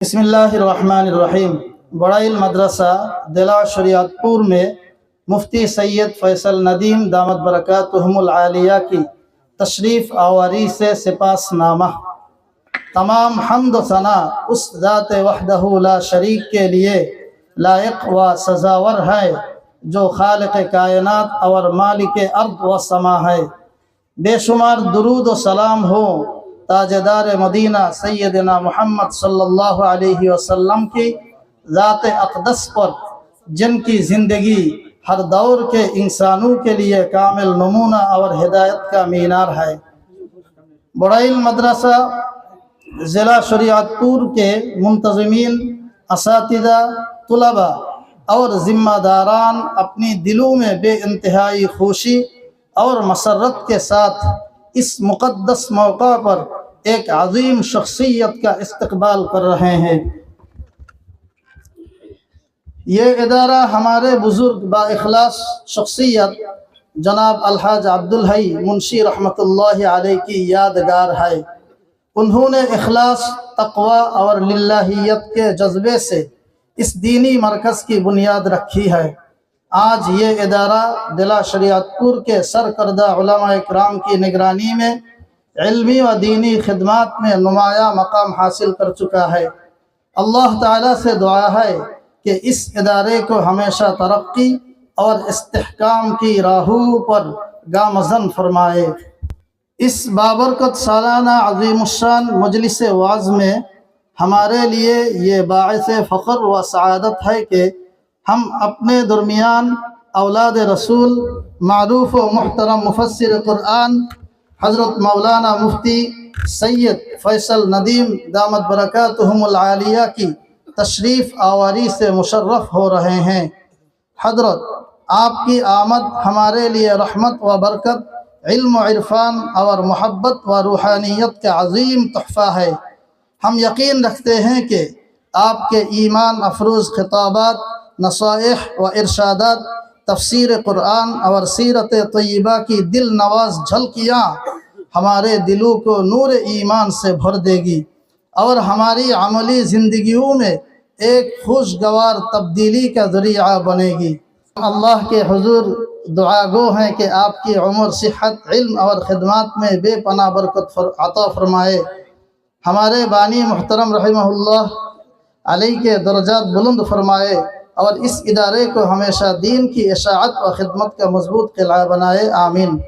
بسم اللہ الرحمن الرحیم۔ بڑائل مدرسہ دلا شریعت پور میں مفتی سید فیصل ندیم دامت برکاتہم العالیہ کی تشریف آوری سے سپاس نامہ۔ تمام حمد و ثنا اس ذات وحدہ لا شریک کے لیے لائق و سزاور ہے جو خالق کائنات اور مالک ارض و سما ہے۔ بے شمار درود و سلام ہو تاجدار مدینہ سیدنا محمد صلی اللہ علیہ وسلم کی ذات اقدس پر، جن کی زندگی ہر دور کے انسانوں کے لیے کامل نمونہ اور ہدایت کا مینار ہے۔ بڑائل مدرسہ، ضلع شریعت پور کے منتظمین، اساتذہ طلباء اور ذمہ داران اپنی دلوں میں بے انتہائی خوشی اور مسرت کے ساتھ اس مقدس موقع پر ایک عظیم شخصیت کا استقبال کر رہے ہیں۔ یہ ادارہ ہمارے بزرگ با اخلاص شخصیت جناب الحاج عبدالحی منشی رحمۃ اللہ علیہ کی یادگار ہے۔ انہوں نے اخلاص، تقوی اور للہیت کے جذبے سے اس دینی مرکز کی بنیاد رکھی ہے۔ آج یہ ادارہ دلا شریعت پور کے سرکردہ علماء اکرام کی نگرانی میں علمی و دینی خدمات میں نمایاں مقام حاصل کر چکا ہے۔ اللہ تعالیٰ سے دعا ہے کہ اس ادارے کو ہمیشہ ترقی اور استحکام کی راہوں پر گامزن فرمائے۔ اس بابرکت سالانہ عظیم الشان مجلس واز میں ہمارے لیے یہ باعث فخر و سعادت ہے کہ ہم اپنے درمیان اولاد رسول، معروف و محترم مفسر قرآن حضرت مولانا مفتی سید فیصل ندیم دامت برکاتہم العالیہ کی تشریف آوری سے مشرف ہو رہے ہیں۔ حضرت، آپ کی آمد ہمارے لیے رحمت و برکت، علم و عرفان اور محبت و روحانیت کا عظیم تحفہ ہے۔ ہم یقین رکھتے ہیں کہ آپ کے ایمان افروز خطابات، نصائح و ارشادات تفسیر قرآن اور سیرت طیبہ کی دل نواز جھلکیاں ہمارے دلوں کو نور ایمان سے بھر دے گی اور ہماری عملی زندگیوں میں ایک خوشگوار تبدیلی کا ذریعہ بنے گی۔ اللہ کے حضور دعا گو ہیں کہ آپ کی عمر، صحت، علم اور خدمات میں بے پناہ برکت عطا فرمائے۔ ہمارے بانی محترم رحمہ اللہ علیہ کے درجات بلند فرمائے۔ اور اس ادارے کو ہمیشہ دین کی اشاعت و خدمت کا مضبوط قلعہ بنائے، آمین۔